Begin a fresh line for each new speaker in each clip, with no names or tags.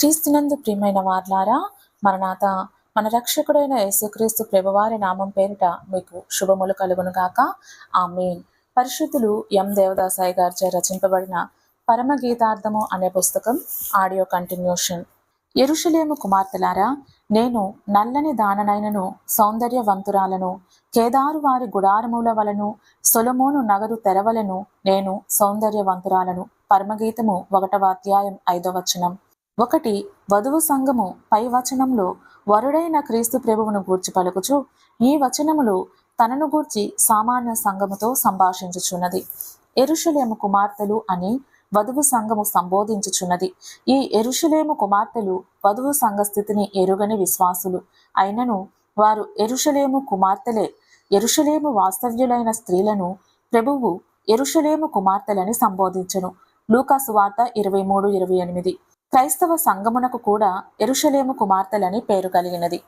క్రీస్తునందు ప్రియమైన వార్లారా మరణాత మన రక్షకుడైన యేసుక్రీస్తు ప్రభువారి నామం పేరిట మీకు శుభములు కలుగును గాక. ఆమేన్. పరిశుద్ధులు ఎం. దేవదాసాయి గారిచే రచింపబడిన పరమగీతార్థము అనే పుస్తకం ఆడియో కంటిన్యూషన్. ఎరుషులేము కుమార్తెలారా నేను నల్లని దాననైనను సౌందర్యవంతురాలను కేదారు వారి గుడారముల వలను సొలమోను నగరు తెరవలను నేను సౌందర్యవంతురాలను. పరమగీతము ఒకటవ అధ్యాయం ఐదవ వచనం. ఒకటి వధువు సంఘము పై వచనంలో వరుడైన క్రీస్తు ప్రభువును గూర్చి పలుకుచు ఈ వచనములు తనను గూర్చి సామాన్య సంఘముతో సంభాషించుచున్నది. ఎరుషులేము కుమార్తెలు అని వధువు సంఘము సంబోధించుచున్నది. ఈ ఎరుషులేము కుమార్తెలు వధువు సంఘ స్థితిని ఎరుగని విశ్వాసులు. అయినను వారు ఎరుషలేము కుమార్తెలే. ఎరుషలేము వాస్తవ్యులైన స్త్రీలను ప్రభువు ఎరుషలేము కుమార్తెలని సంబోధించను. లూకాసు వార్త ఇరవై మూడు ఇరవై ఎనిమిది. క్రైస్తవ సంఘమునకు కూడా ఎరుషలేము కుమార్తెలని పేరు కలిగినది.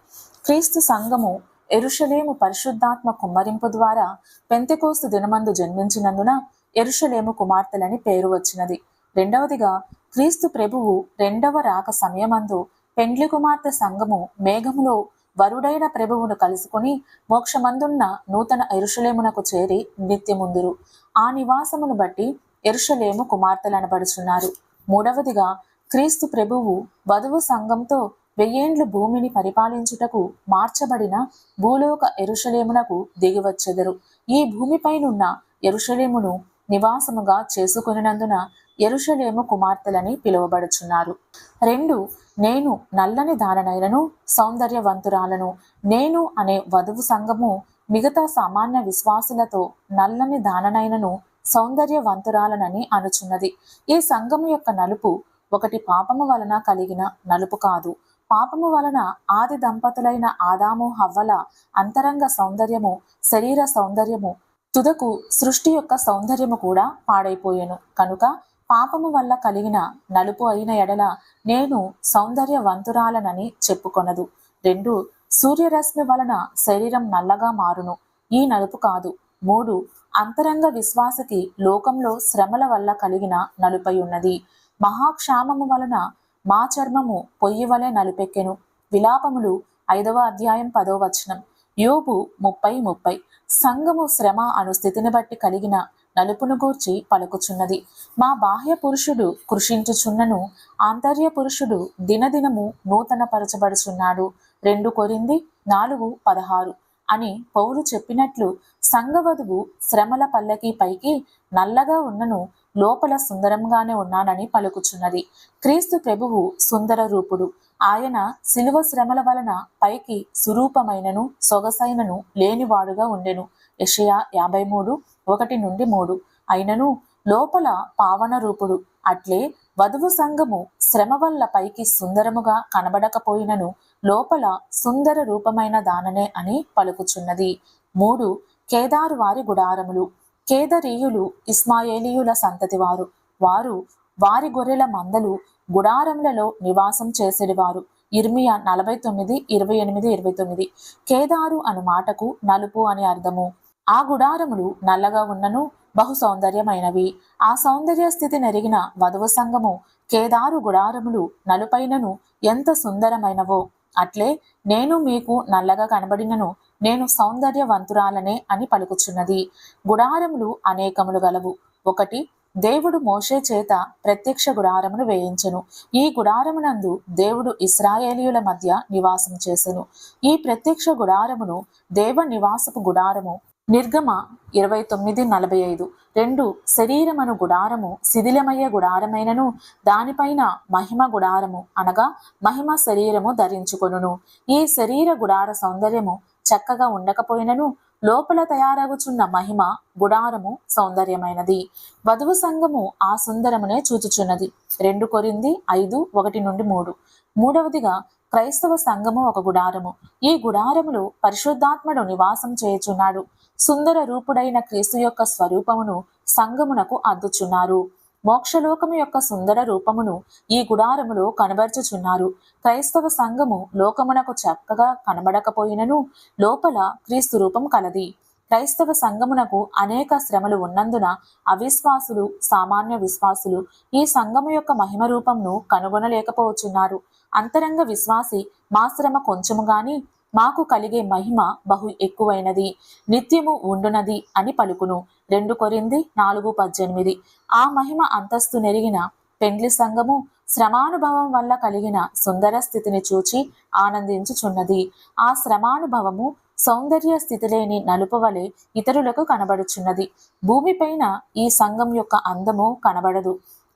క్రీస్తు సంఘము ఎరుషలేము పరిశుద్ధాత్మ కుమ్మరింపు ద్వారా పెంతెకోస్తు దినమందు జన్మించినందున ఎరుషలేము కుమార్తెలని పేరు వచ్చినది. రెండవదిగా క్రీస్తు ప్రభువు రెండవ రాక సమయమందు పెండ్లి కుమార్తె సంఘము మేఘములో వరుడైన ప్రభువును కలుసుకుని మోక్షమందున్న నూతన ఎరుషలేమునకు చేరి నిత్యముందురు. ఆ నివాసమును బట్టి ఎరుషలేము కుమార్తెలనబడుచున్నారు మూడవదిగా క్రీస్తు ప్రభువు వధువు సంఘంతో వెయ్యేండ్లు భూమిని పరిపాలించుటకు మార్చబడిన భూలోక ఎరుషలేమునకు దిగివచ్చెదరు. ఈ భూమిపైనున్న ఎరుషలేమును నివాసముగా చేసుకునినందున ఎరుషలేము కుమార్తెలని పిలువబడుచున్నారు. రెండు నేను నల్లని దాననైనను సౌందర్యవంతురాలను. నేను అనే వధువు సంఘము మిగతా సామాన్య విశ్వాసులతో నల్లని దాననైనను సౌందర్యవంతురాలనని అనుచున్నది. ఈ సంఘము యొక్క నలుపు ఒకటి పాపము వలన కలిగిన నలుపు కాదు. పాపము వలన ఆది దంపతులైన ఆదాము హవ్వల అంతరంగ సౌందర్యము శరీర సౌందర్యము తుదకు సృష్టి యొక్క సౌందర్యము కూడా పాడైపోయెను. కనుక పాపము వల్ల కలిగిన నలుపు అయిన ఎడల నేను సౌందర్యవంతురాలనని చెప్పుకొనదు. రెండు సూర్యరశ్మి వలన శరీరం నల్లగా మారును. ఈ నలుపు కాదు. మూడు అంతరంగ విశ్వాసకి లోకంలో శ్రమల వల్ల కలిగిన నలుపై ఉన్నది. మహాక్షామము వలన మా చర్మము పొయ్యి వలె నలుపెక్కెను. విలాపములు ఐదవ అధ్యాయం పదో వచనం. యోబు ముప్పై ముప్పై. సంఘము శ్రమ అను స్థితిని బట్టి కలిగిన నలుపును గూర్చి పలుకుచున్నది. మా బాహ్య పురుషుడు కృషించుచున్నను ఆంతర్య పురుషుడు దినదినము నూతన పరచబడుచున్నాడు రెండు కొరింది నాలుగు పదహారు. అని పౌలు చెప్పినట్లు సంఘవధువు శ్రమల పల్లకి పైకి నల్లగా ఉన్నను లోపల సుందరంగానే ఉన్నానని పలుకుచున్నది. క్రీస్తు ప్రభువు సుందర రూపుడు. ఆయన శిలువ శ్రమల వలన పైకి సురూపమైనను సొగసైనను లేనివాడుగా ఉండెను. యషయా యాభై మూడు ఒకటి నుండి మూడు. అయినను లోపల పావన రూపుడు. అట్లే వధువు సంఘము శ్రమ వల్ల పైకి సుందరముగా కనబడకపోయినను లోపల సుందర రూపమైన దాననే అని పలుకుచున్నది. మూడు కేదారు వారి గుడారములు. కేదరీయులు ఇస్మాయేలీయుల సంతతి వారు వారు వారి గొర్రెల మందలు గుడారములలో నివాసం చేసేవారు ఇర్మియా నలభై తొమ్మిది ఇరవై ఎనిమిది ఇరవై తొమ్మిది. కేదారు అను మాటకు నలుపు అని అర్థము. ఆ గుడారములు నల్లగా ఉన్నను బహు సౌందర్యమైనవి ఆ సౌందర్య స్థితి నెరిగిన వధువు సంఘము కేదారు గుడారములు నలుపైనను ఎంత సుందరమైనవో. అట్లే నేను మీకు నల్లగా కనబడినను నేను సౌందర్యవంతురాలనే అని పలుకుచున్నది. గుడారములు అనేకములు గలవు. ఒకటి దేవుడు మోషే చేత ప్రత్యక్ష గుడారమును వేయించెను. ఈ గుడారమునందు దేవుడు ఇస్రాయేలీయుల మధ్య నివాసం చేసెను. ఈ ప్రత్యక్ష గుడారమును దేవ నివాసపు గుడారము నిర్గమ ఇరవై తొమ్మిది నలభై ఐదు. రెండు శరీరమను గుడారము శిథిలమయ్యే గుడారమైనను దానిపైన మహిమ గుడారము అనగా మహిమ శరీరము ధరించుకొనును. ఈ శరీర గుడార సౌందర్యము చక్కగా ఉండకపోయినను లోపల తయారగుచున్న మహిమ గుడారము సౌందర్యమైనది. వధువు సంఘము ఆ సుందరమునే చూచుచున్నది. రెండు కొరింది ఐదు ఒకటి నుండి మూడు. మూడవదిగా క్రైస్తవ సంఘము ఒక గుడారము. ఈ గుడారములో పరిశుద్ధాత్మడు నివాసం చేయుచున్నాడు. సుందర రూపుడైన క్రీస్తు యొక్క స్వరూపమును సంగమునకు అద్దుచున్నారు మోక్షలోకము యొక్క సుందర రూపమును ఈ గుడారములో కనబరుచుచున్నారు. క్రైస్తవ సంఘము లోకమునకు చక్కగా కనబడకపోయినను లోపల క్రీస్తు రూపం కలది. క్రైస్తవ సంఘమునకు అనేక శ్రమలు ఉన్నందున అవిశ్వాసులు సామాన్య విశ్వాసులు ఈ సంఘము యొక్క మహిమ రూపంను కనుగొనలేకపోవచ్చున్నారు. అంతరంగ విశ్వాసి మా శ్రమ కొంచెము గాని మాకు కలిగే మహిమ బహు ఎక్కువైనది నిత్యము ఉండునది అని పలుకును. రెండు కొరింది నాలుగు పద్దెనిమిది. ఆ మహిమ అంతస్తు నెరిగిన పెండ్లి సంఘము శ్రమానుభవం వల్ల కలిగిన సుందర స్థితిని చూచి ఆనందించుచున్నది. ఆ శ్రమానుభవము సౌందర్య స్థితి లేని నలుపు వలె ఇతరులకు కనబడుచున్నది. భూమిపైన ఈ సంఘం యొక్క అందము కనబడదు.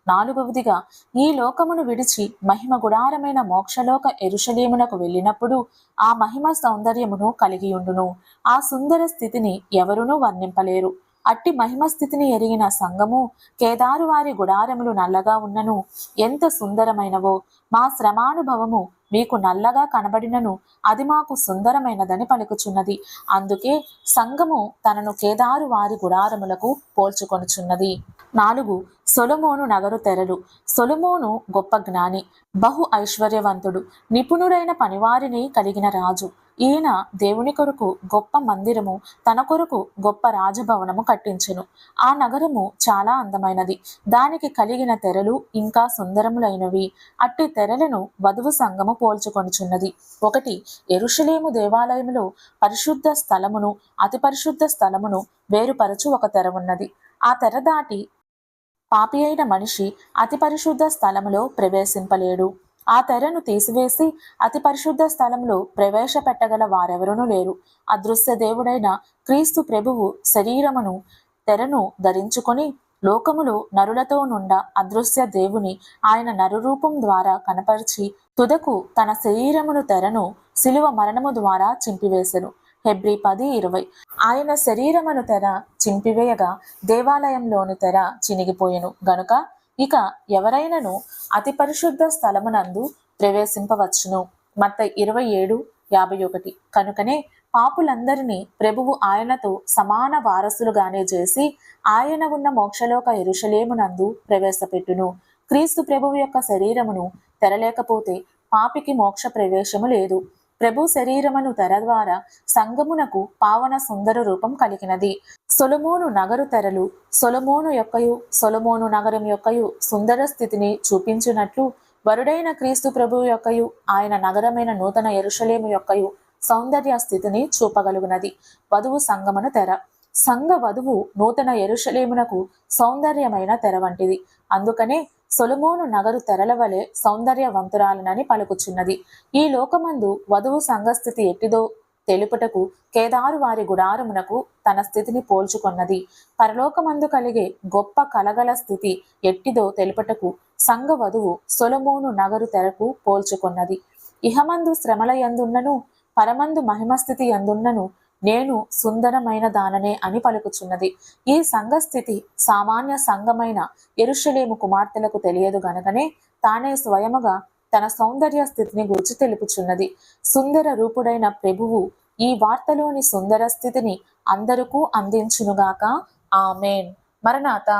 నాలుగవదిగా ఈ లోకమును విడిచి మహిమ గుడారమైన మోక్షలోక ఎరుషలేమునకు వెళ్ళినప్పుడు ఆ మహిమ సౌందర్యమును కలిగియుండును. ఆ సుందర స్థితిని ఎవరునూ వర్ణింపలేరు. అట్టి మహిమ స్థితిని ఎరిగిన సంఘము కేదారు వారి గుడారములు నల్లగా ఉన్నను. ఎంత సుందరమైనవో! మా శ్రమానుభవము మీకు నల్లగా కనబడినను. అది మాకు సుందరమైనదని పలుకుచున్నది. అందుకే సంఘము తనను కేదారు వారి గుడారములకు పోల్చుకొనుచున్నది. నాలుగు సొలమోను నగరు తెరలు. సొలమోను గొప్ప జ్ఞాని బహు ఐశ్వర్యవంతుడు నిపుణుడైన పనివారిని కలిగిన రాజు. ఈయన దేవుని కొరకు గొప్ప మందిరము తన కొరకు గొప్ప రాజభవనము కట్టించెను. ఆ నగరము చాలా అందమైనది. దానికి కలిగిన తెరలు ఇంకా సుందరములైనవి. అట్టి తెరలను వధువు సంఘము పోల్చుకొనుచున్నది. ఒకటి ఎరుషలేము దేవాలయములో పరిశుద్ధ స్థలమును అతి పరిశుద్ధ స్థలమును వేరుపరచు ఒక తెర ఉన్నది. ఆ తెర దాటి పాపి అయిన మనిషి అతి పరిశుద్ధ స్థలములో ప్రవేశింపలేడు. ఆ తెరను తీసివేసి అతి పరిశుద్ధ స్థలంలో ప్రవేశపెట్టగల వారెవరునూ లేరు. అదృశ్య దేవుడైన క్రీస్తు ప్రభువు శరీరమును తెరను ధరించుకొని లోకములో నరులతో నుండ అదృశ్య దేవుని ఆయన నరురూపం ద్వారా కనపరిచి తుదకు తన శరీరమును తెరను శిలువ మరణము ద్వారా చింపివేశను ఫిబ్రి పది ఇరవై. ఆయన శరీరమును తెర చింపివేయగా దేవాలయంలోని తెర చినిగిపోయెను. గనుక ఇక ఎవరైనను అతి పరిశుద్ధ స్థలమునందు ప్రవేశింపవచ్చును. మత్త ఇరవై ఏడు యాభై ఒకటి. కనుకనే పాపులందరినీ ప్రభువు ఆయనతో సమాన వారసులుగానే చేసి ఆయన ఉన్న మోక్షలోక ఇరుషలేమునందు ప్రవేశపెట్టును. క్రీస్తు ప్రభువు యొక్క శరీరమును తెరలేకపోతే పాపికి మోక్ష ప్రవేశము లేదు. ప్రభు శరీరమును తెర ద్వారా సంగమునకు పావన సుందర రూపం కలిగినది. సొలమోను నగరు తెరలు సొలమోను యొక్కయు సొలమోను నగరం యొక్కయు సుందర స్థితిని చూపించినట్లు వరుడైన క్రీస్తు ప్రభువు యొక్కయు ఆయన నగరమైన నూతన ఎరుషలేము యొక్కయు సౌందర్య స్థితిని చూపగలుగునది. వధువు సంగమను తెర. సంఘ వధువు నూతన ఎరుషలేమునకు సౌందర్యమైన తెర వంటిది. అందుకనే సొలమోను నగరు తెరల వలె సౌందర్యవంతురాలనని పలుకుచున్నది. ఈ లోకమందు వధువు సంఘస్థితి ఎట్టిదో తెలుపుటకు కేదారు వారి గుడారమునకు తన స్థితిని పోల్చుకొన్నది. పరలోకమందు కలిగే గొప్ప కలగల స్థితి ఎట్టిదో తెలుపుటకు సంఘ వధువు సొలమోను నగరు తెరకు పోల్చుకొన్నది. ఇహమందు శ్రమల ఎందున్నను పరమందు మహిమస్థితి ఎందున్నను నేను సుందరమైన దాననే అని పలుకుచున్నది. ఈ సంఘస్థితి సామాన్య సంఘమైన ఎరుషలేము కుమార్తెలకు తెలియదు గనకనే తానే స్వయముగా తన సౌందర్య స్థితిని గురించి తెలుపుచున్నది. సుందర రూపుడైన ప్రభువు ఈ వార్తలోని సుందర స్థితిని అందరికూ అందించునుగాక. ఆమెన్. మరణాత.